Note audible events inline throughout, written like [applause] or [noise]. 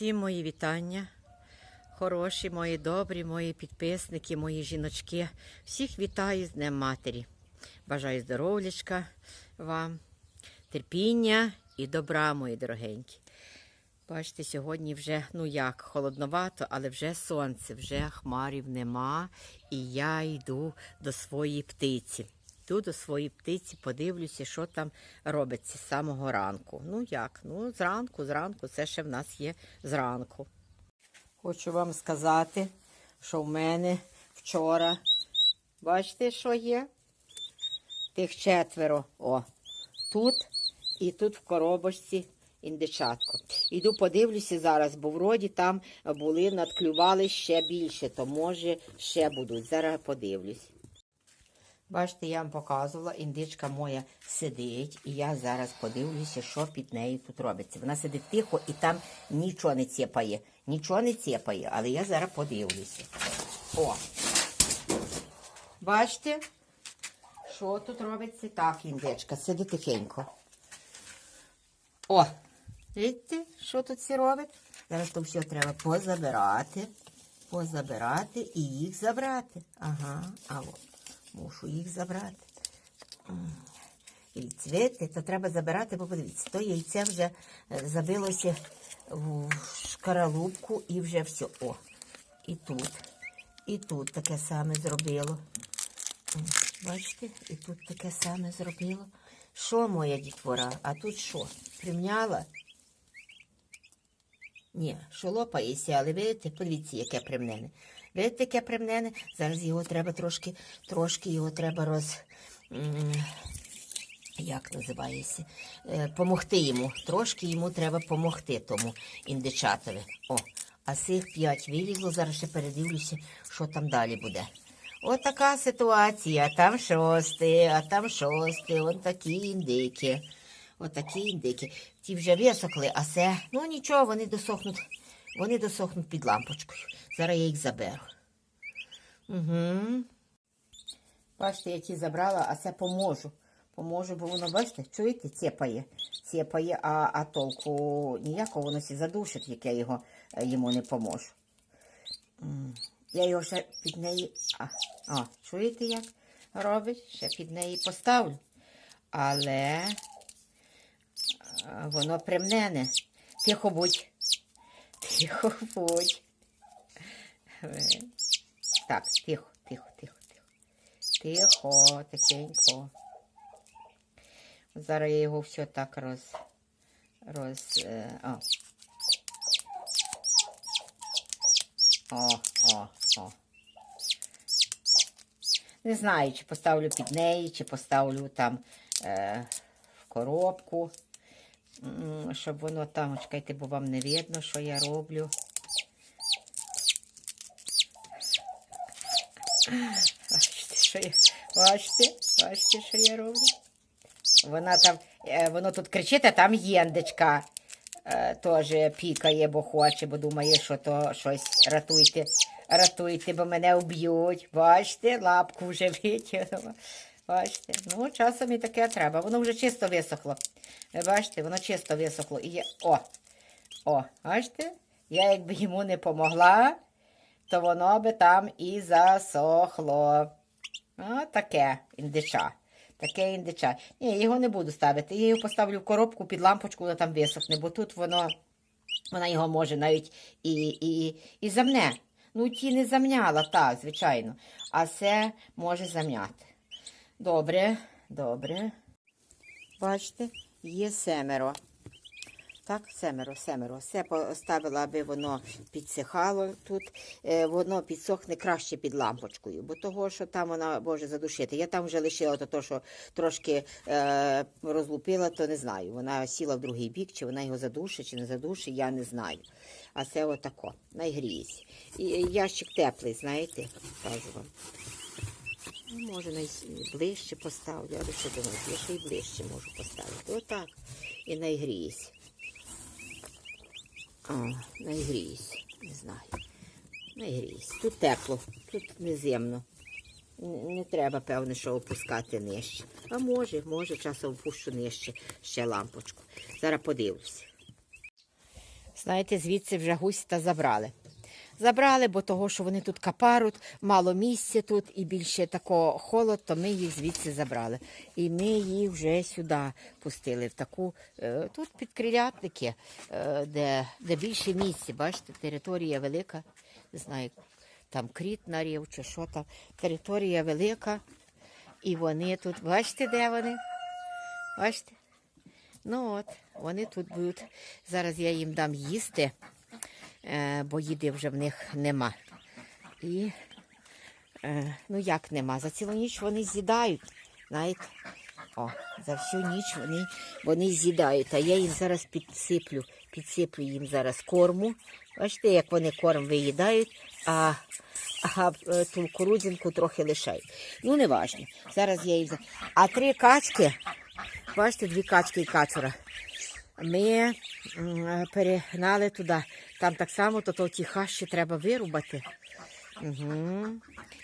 Всім мої вітання. Хороші, мої добрі, мої підписники, мої жіночки. Всіх вітаю з Днем Матері. Бажаю здоров'ячка вам, терпіння і добра, мої дорогенькі. Бачите, сьогодні вже, ну як, холодновато, але вже сонце, вже хмарів нема. І я йду до своєї птиці. Йду до своєї птиці, подивлюся, що там робиться з самого ранку. Ну як? Ну, зранку, зранку, це ще в нас є зранку. Хочу вам сказати, що в мене вчора, бачите, що є? Тих четверо. О, тут і тут в коробочці індичатко. Іду подивлюся зараз, бо вроді там були, надклювали ще більше, то може ще будуть. Зараз подивлюсь. Бачите, я вам показувала, індичка моя сидить, і я зараз подивлюся, що під нею тут робиться. Вона сидить тихо і там нічого не ціпає. Нічого не ціпає, але я зараз подивлюся. О! Бачите, що тут робиться? Так, індичка, сидить тихенько. О! Видите, що тут всі робить? Зараз то все треба позабирати, позабирати і їх забрати. Ага, а от. Мушу їх забрати. І цвіти, то треба забирати, бо подивіться, то яйце вже е, забилося в шкаралупку і вже все. О, і тут, і тут таке саме зробило. Бачите, і тут таке саме зробило. Що моя дітвора? А тут що? Примняла? Ні, що лопається, але видите, подивіться, яке примнене. Видите, яке примнене? Зараз його треба трошки, трошки його треба роз. Як називається? Е, помогти йому. Трошки йому треба помогти тому індичатові. О, а цих п'ять вилізло, зараз ще передивлюся, що там далі буде. От така ситуація. Там шостий, а там шостий, от такі індики. Отакі індики. Ті вже висохли, а це, ну нічого, вони досохнуть, вони досохнуть під лампочкою. Зараз я їх заберу. Угу. Бачите, я ті забрала, а це поможу. Поможу, бо воно, бачите, чуєте, цепає. Цепає, а, а толку ніякого воно сі задушить, як я його, е, йому не поможу. Я його ще під неї. А, а, чуєте, як робить? Ще під неї поставлю. Але воно примнене. Тихо будь. Тихо будь. Так, тихо, тихо, тихо, тихо. Тихо, тихенько. Зараз я його все так роз. роз. е, О. О, о, о. Не знаю, чи поставлю під неї, чи поставлю там е, в коробку, щоб воно там, чекайте, бо вам не видно, що я роблю. Бачите, що я, бачите, бачите, що я роблю? Вона там, е, воно тут кричить, а там єндечка е, теж пікає, бо хоче, бо думає, що то щось ратуйте, ратуйте, бо мене вб'ють. Бачите, лапку вже витягнула. Бачите, ну часом і таке треба. Воно вже чисто висохло. Ви бачите, воно чисто висохло. І є... О! О, бачите? Я якби йому не помогла, то воно би там і засохло. О, таке індича. Таке індича. Ні, його не буду ставити. Я його поставлю в коробку під лампочку, воно там висохне, бо тут воно, вона його може навіть і, і, і замне. Ну, ті не замняла, так, звичайно. А це може зам'яти. Добре, добре. Бачите, є семеро. Так, семеро, семеро. Все поставила, аби воно підсихало тут. Е, воно підсохне краще під лампочкою, бо того, що там вона може задушити. Я там вже лишила то, що трошки е, розлупила, то не знаю. Вона сіла в другий бік, чи вона його задушить, чи не задушить, я не знаю. А це отако, найгріється. І ящик теплий, знаєте, кажу вам. Може, най- ближче поставлю, але що думаєте, я ще й ближче можу поставити. Отак. І найгріється. О, найгріється, не знаю. Найгріється. Тут тепло, тут неземно. Не треба, певне, що опускати нижче. А може, може, часом опущу нижче ще лампочку. Зараз подивлюся. знаєте, звідси вже гусь та забрали. Забрали, бо того, що вони тут капаруть, мало місця тут і більше такого холод, то ми їх звідси забрали. І ми їх вже сюди пустили, в таку, е, тут під крилятники, е, де, де більше місця. Бачите, територія велика, не знаю, там кріт нарів чи що там. Територія велика. І вони тут, бачите, де вони? Бачите? Ну от, вони тут будуть. Зараз я їм дам їсти, бо їди вже в них нема. І, е, ну як нема? За цілу ніч вони з'їдають. Знаєте? О, за всю ніч вони, вони з'їдають. А я їм зараз підсиплю, підсиплю їм зараз корму. Бачите, як вони корм виїдають, а, а е, ту кукурудзинку трохи лишають. Ну, не важно. Зараз я їм. А три качки, бачите, дві качки і качура. Ми е, перегнали туди. Там так само, то, то ті хащі треба вирубати. Угу.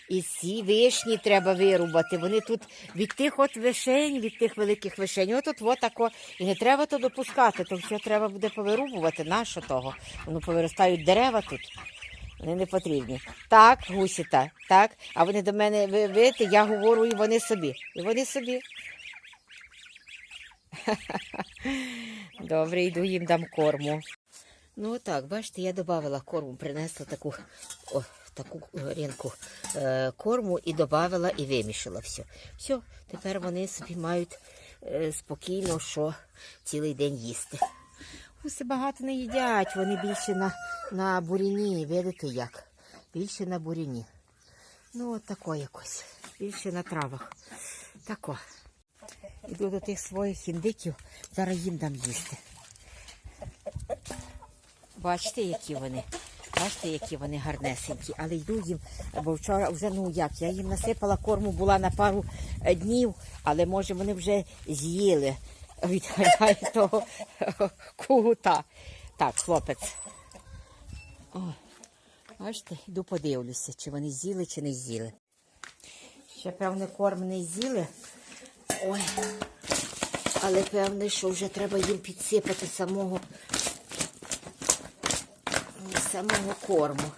І ці вишні треба вирубати. Вони тут від тих от вишень, від тих великих вишень, от, от тако. І не треба то допускати, то все треба буде повирубувати. Нащо того? Воно повиростають дерева тут. Вони не потрібні. Так, гусіта, так. А вони до мене ви, видите, я говорю, і вони собі. І вони собі. [laughs] Добре, йду їм дам корму. Ну так, бачите, я додавала корму, принесла таку, о, таку ринку е, корму і додавала і вимішала все. Все, тепер вони собі мають е, спокійно, що цілий день їсти. Гуси багато не їдять, вони більше на, на буріні, видите як? Більше на буріні. Ну, от тако якось. Більше на травах. Тако. Іду до тих своїх індиків, зараз їм дам їсти. Бачите, які вони. Бачите, які вони гарнесенькі. Але йду їм, бо вчора вже, ну як, я їм насипала корму, була на пару е, днів, але може вони вже з'їли. Відганяє того кугута. Так, хлопець. О, бачите, йду подивлюся, чи вони з'їли, чи не з'їли. Ще, певне, корм не з'їли. Але певне, що вже треба їм підсипати самого самого корму.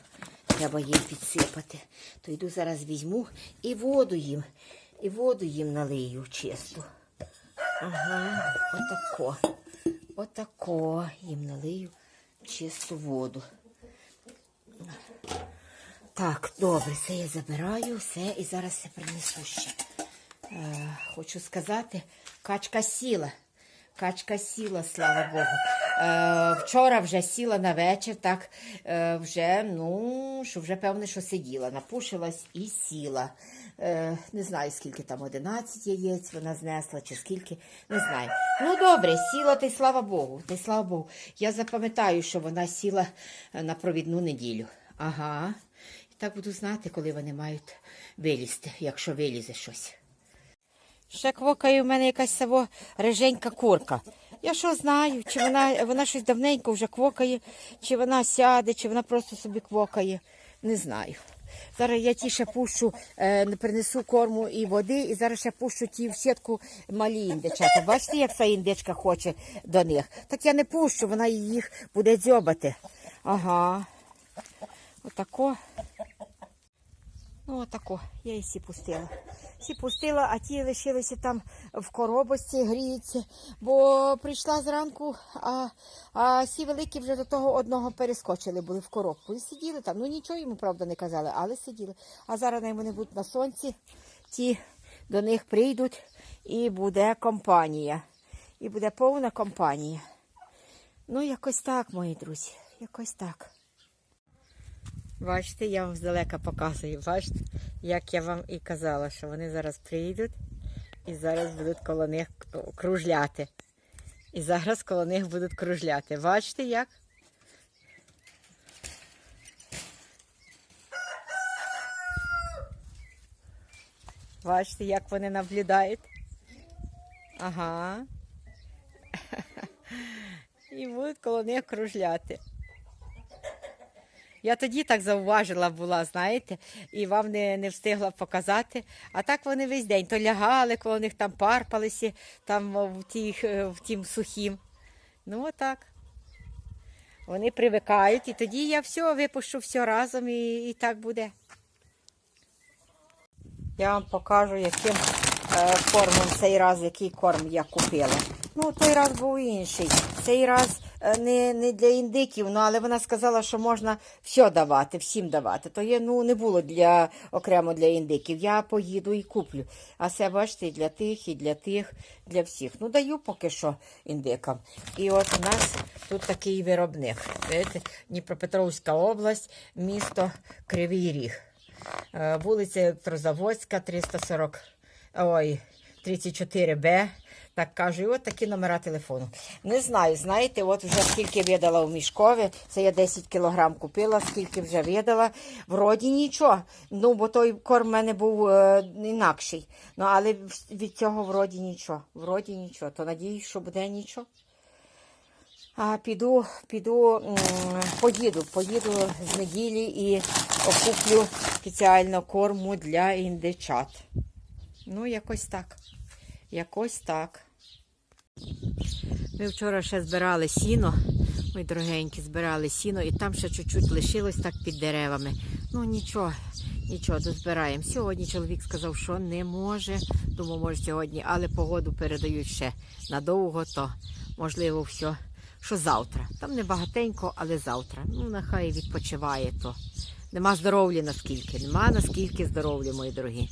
Треба їм підсипати. То йду зараз візьму і воду їм, і воду їм налию чисту. Ага, отако. Отако їм налию чисту воду. Так, добре, це я забираю, все, і зараз все принесу ще. Е, хочу сказати, качка сіла. Качка сіла, слава Богу. Е, вчора вже сіла на вечір, так е, вже, ну, що вже певне, що сиділа, напушилась і сіла. Е, не знаю, скільки там 11 яєць вона знесла, чи скільки, не знаю. Ну, добре, сіла, й слава Богу. Й слава Богу. Я запам'ятаю, що вона сіла е, на провідну неділю. Ага. І так буду знати, коли вони мають вилізти, якщо вилізе щось. Ще квокає у мене якась саво реженька курка. Я що знаю, чи вона, вона щось давненько вже квокає, чи вона сяде, чи вона просто собі квокає. Не знаю. Зараз я ті ще пущу, е, принесу корму і води, і зараз ще пущу ті в сітку малі індичата. Бачите, як ця індичка хоче до них. Так я не пущу, вона їх буде дзьобати. Ага. Отако. Ну, отако, я її всі пустила. Всі пустила, а ті лишилися там в коробочці, гріються, бо прийшла зранку, а, а всі великі вже до того одного перескочили, були в коробку. І сиділи там. Ну нічого йому, правда, не казали, але сиділи. А зараз вони будуть на сонці, ті до них прийдуть і буде компанія. І буде повна компанія. Ну, якось так, мої друзі, якось так. Бачите, я вам здалека показую. Бачите, як я вам і казала, що вони зараз прийдуть і зараз будуть коло них кружляти. І зараз коло них будуть кружляти. Бачите як? Бачите, як вони наблюдають? Ага. [laughs] І будуть коло них кружляти. Я тоді так зауважила була, знаєте, і вам не, не встигла показати. А так вони весь день то лягали, коли них там парпалися, там в, тих, в тім сухім. Ну, отак. Вони привикають, і тоді я все випущу все разом і, і так буде. Я вам покажу, яким е, кормом цей раз, який корм я купила. Ну, той раз був інший. Цей раз е, не, не для індиків, ну, але вона сказала, що можна все давати, всім давати. То є, ну, не було для, окремо для індиків. Я поїду і куплю. А це, бачите, і для тих, і для тих, для всіх. Ну, даю поки що індикам. І от у нас тут такий виробник. Видите? Дніпропетровська область, місто Кривий Ріг. Е, Вулиця Електрозаводська, 340, ой, 34Б. Так кажу, і от такі номера телефону. Не знаю, знаєте, от вже скільки видала в мішкові, це я 10 кілограм купила, скільки вже видала. Вроді нічого. Ну, бо той корм в мене був е, інакший. Ну, але від цього вроді нічого. Вроді нічого. То надіюсь, що буде нічого. А піду, піду, поїду, поїду з неділі і окуплю спеціально корму для індичат. Ну, якось так. Якось так. Ми вчора ще збирали сіно. Мої дорогенькі, збирали сіно, і там ще чуть-чуть лишилось так під деревами. Ну нічого, нічого, дозбираємо. Сьогодні чоловік сказав, що не може. Думаю, може сьогодні, але погоду передають ще надовго, то можливо все, що завтра. Там не багатенько, але завтра. Ну, нехай відпочиває то. Нема здоров'я наскільки, нема наскільки здоров'я, мої дорогі.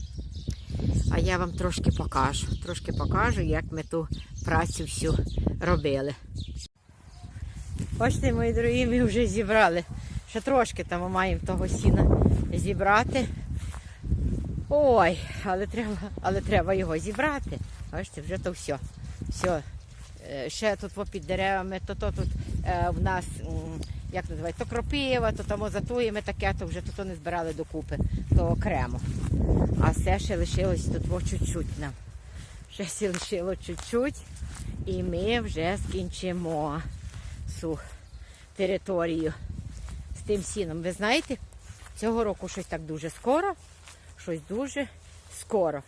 А я вам трошки покажу. Трошки покажу, як ми ту працю всю робили. Бачите, мої дорогі, ми вже зібрали. Ще трошки там маємо того сіна зібрати. Ой, але треба, але треба його зібрати. Бачите, вже то все. Все. Е, Ще тут во, під деревами, то, то тут в нас, як називають, то кропива, то там затуємо таке, то вже то не збирали докупи, то окремо. А все ще лишилось тут чуть-чуть нам. Ще сі лишило чуть-чуть. І ми вже скінчимо цю територію з тим сіном. Ви знаєте, цього року щось так дуже скоро, щось дуже скоро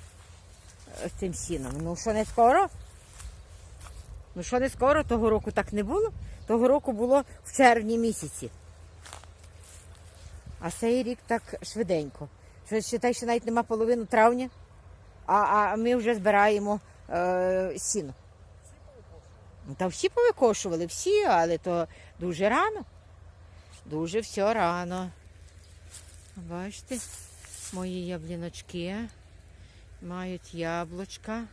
е, з цим сіном. Ну що не скоро? Ну що не скоро, того року так не було. Того року було в червні місяці. А цей рік так швиденько. Що считай, що навіть нема половини травня, а, а ми вже збираємо е, сіно. Ну, Та всі повикошували, всі, але то дуже рано. Дуже все рано. Бачите, мої ябліночки мають яблучка.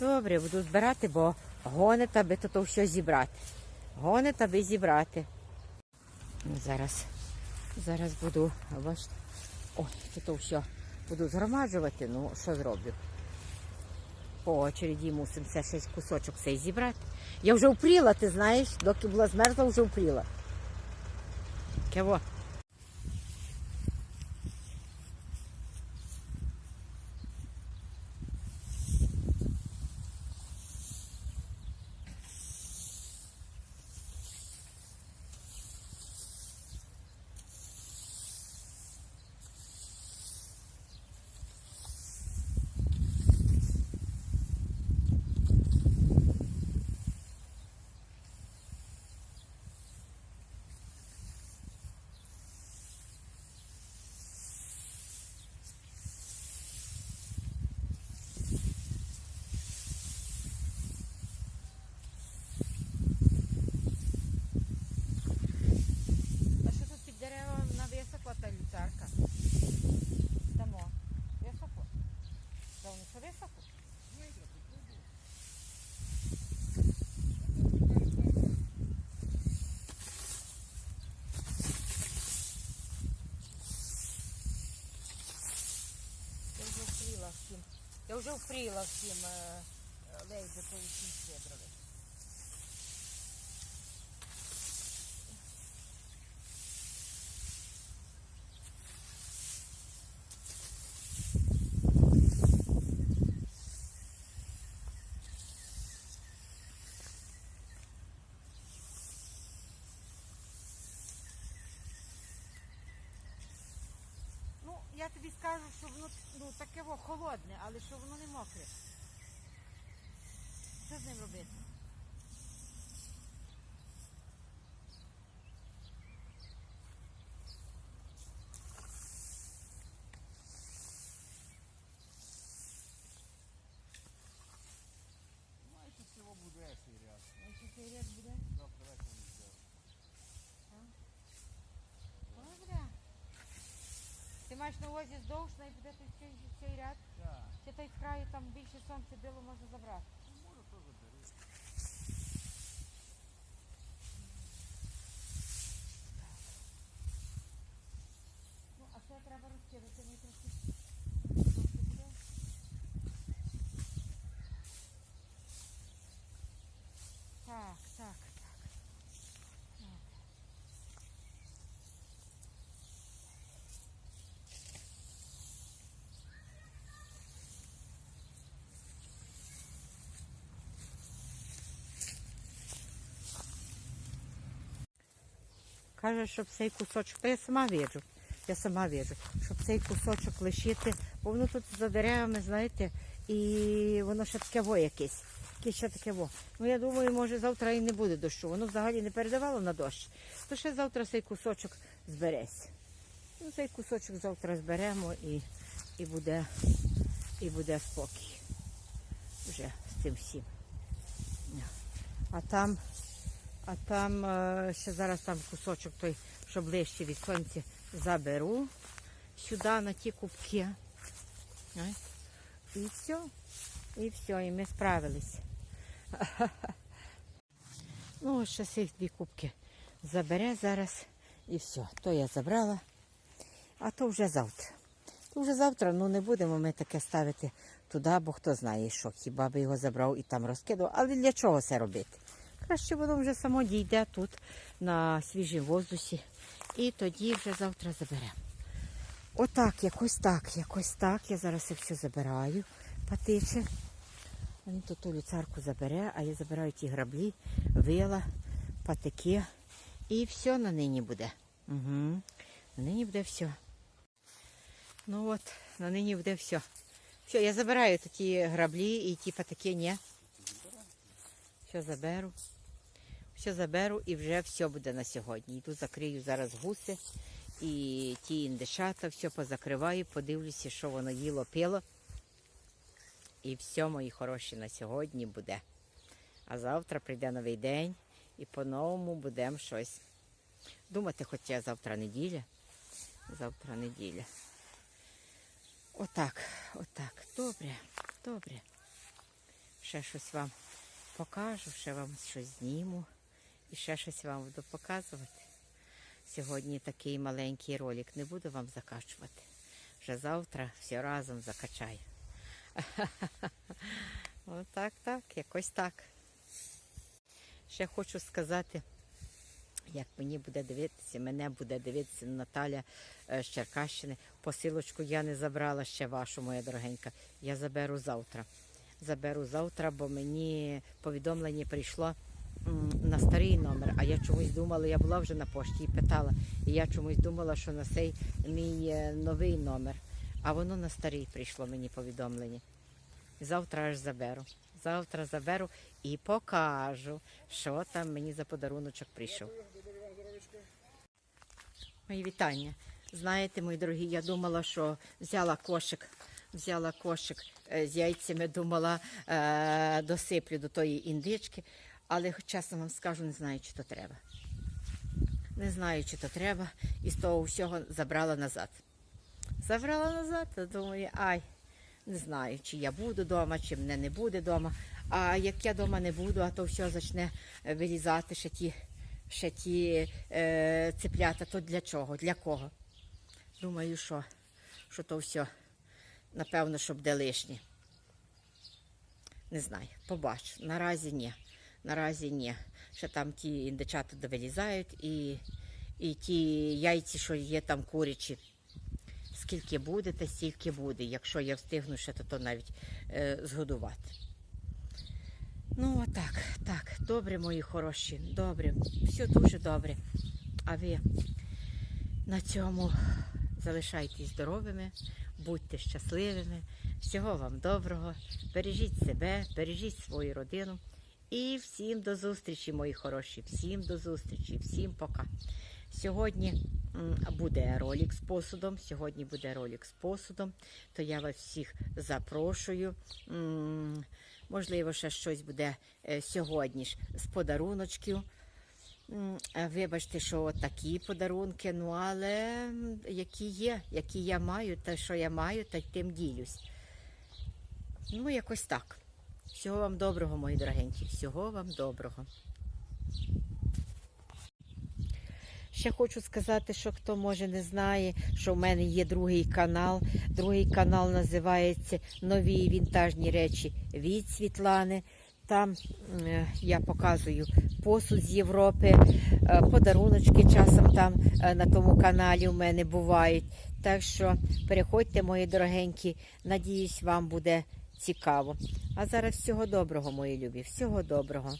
Добре, буду збирати, бо гонить, аби то все зібрати. Гонить, аби зібрати. Ну, зараз, зараз буду, бачите, ой, то все буду згромаджувати, ну що зроблю? По очереді мусимо все ще кусочок цей зібрати. Я вже впріла, ти знаєш, доки була змерзла, вже впріла. Кево. А що тут під деревом нависокла та люцарка? Дамо. Високо. Давно що високо? Я вже впріла всім. Я вже впріла всім е, е, лейбикою всім щедровим. Ну, я тобі скажу, що воно ну, таке во, холодне, але що воно не мокре. Що з ним робити? Маєш здовж, і буде цей, цей ряд? Чи той краю там більше сонця біло можна забрати? Може, то заберу. Ну, а це треба розкидати, ми трохи. Так, так, так. От. Каже, щоб цей кусочок, та я сама виджу, я сама виджу, щоб цей кусочок лишити, бо воно тут за деревами, знаєте, і воно ще таке во якесь. Ще таке во. Ну я думаю, може завтра і не буде дощу. Воно взагалі не передавало на дощ. То ще завтра цей кусочок збереться. Ну, цей кусочок завтра зберемо і, і, буде, і буде спокій. Вже з цим всім. А там а там е, ще зараз там кусочок той, що ближче від сонця, заберу сюди на ті кубки. І все. І все, і ми справились. [laughs] Ну, ось ще цих дві кубки забере зараз і все. То я забрала, а то вже завтра. То вже завтра ну не будемо ми таке ставити туди, бо хто знає, що хіба би його забрав і там розкидав. Але для чого це робити? Краще воно вже само дійде тут на свіжій воздусі. І тоді вже завтра заберемо. Отак, якось так, якось так. Я зараз все забираю, патиче. Він тут ту люцарку забере, а я забираю ті граблі, вила, патики. І все на нині буде. Угу. На нині буде все. Ну от, на нині буде все. Все, я забираю ті граблі і ті патики, ні. Все заберу. Все заберу і вже все буде на сьогодні. Йду закрию зараз гуси і ті індишата, все позакриваю, подивлюся, що воно їло, пило. І все, мої хороші, на сьогодні буде. А завтра прийде новий день і по-новому будемо щось думати, хоча завтра неділя. Завтра неділя. Отак, отак. Добре, добре. Ще щось вам покажу, ще вам щось зніму і ще щось вам буду показувати. Сьогодні такий маленький ролик не буду вам закачувати. Вже завтра все разом закачаю. [laughs] Отак, так, якось так. Ще хочу сказати, як мені буде дивитися, мене буде дивитися Наталя е, з Черкащини. Посилочку я не забрала ще вашу, моя дорогенька. Я заберу завтра. Заберу завтра, бо мені повідомлення прийшло на старий номер, а я чомусь думала, я була вже на пошті і питала. І я чомусь думала, що на цей мій е, новий номер. А воно на старий прийшло мені повідомлення. Завтра аж заберу. Завтра заберу і покажу, що там мені за подаруночок прийшов. Мої вітання. Знаєте, мої дорогі, я думала, що взяла кошик, взяла кошик е, з яйцями, думала, е, досиплю до тої індички, але чесно вам скажу, не знаю, чи то треба. Не знаю, чи то треба, і з того всього забрала назад. Забрала назад, то думаю, ай, не знаю, чи я буду вдома, чи мене не буде вдома. А як я вдома не буду, а то все почне вилізати ще ті, ще ті е, цеплята, то для чого? Для кого? Думаю, що, що то все, напевно, щоб де лишнє. Не знаю, побачу. Наразі ні. Наразі ні. Ще там ті індичата довилізають і, і ті яйці, що є там курячі. Скільки буде, та стільки буде. Якщо я встигну ще, то, то навіть е, згодувати. Ну, отак, так, добре, мої хороші, добре, все дуже добре. А ви на цьому залишайтесь здоровими, будьте щасливими, всього вам доброго, бережіть себе, бережіть свою родину. І всім до зустрічі, мої хороші, всім до зустрічі, всім пока. Сьогодні буде ролик з посудом. Сьогодні буде ролик з посудом, то я вас всіх запрошую. Можливо, ще щось буде е, сьогодні ж з подаруночків. Е, Вибачте, що такі подарунки, ну але які є, які я маю, те, що я маю, та й тим ділюсь. Ну, якось так. Всього вам доброго, мої дорогенькі, всього вам доброго. Ще хочу сказати, що хто може не знає, що в мене є другий канал. Другий канал називається Нові вінтажні речі від Світлани. Там е, я показую посуд з Європи, е, подаруночки часом там е, на тому каналі у мене бувають. Так що переходьте, мої дорогенькі. Надіюсь, вам буде цікаво. А зараз всього доброго, мої любі, всього доброго.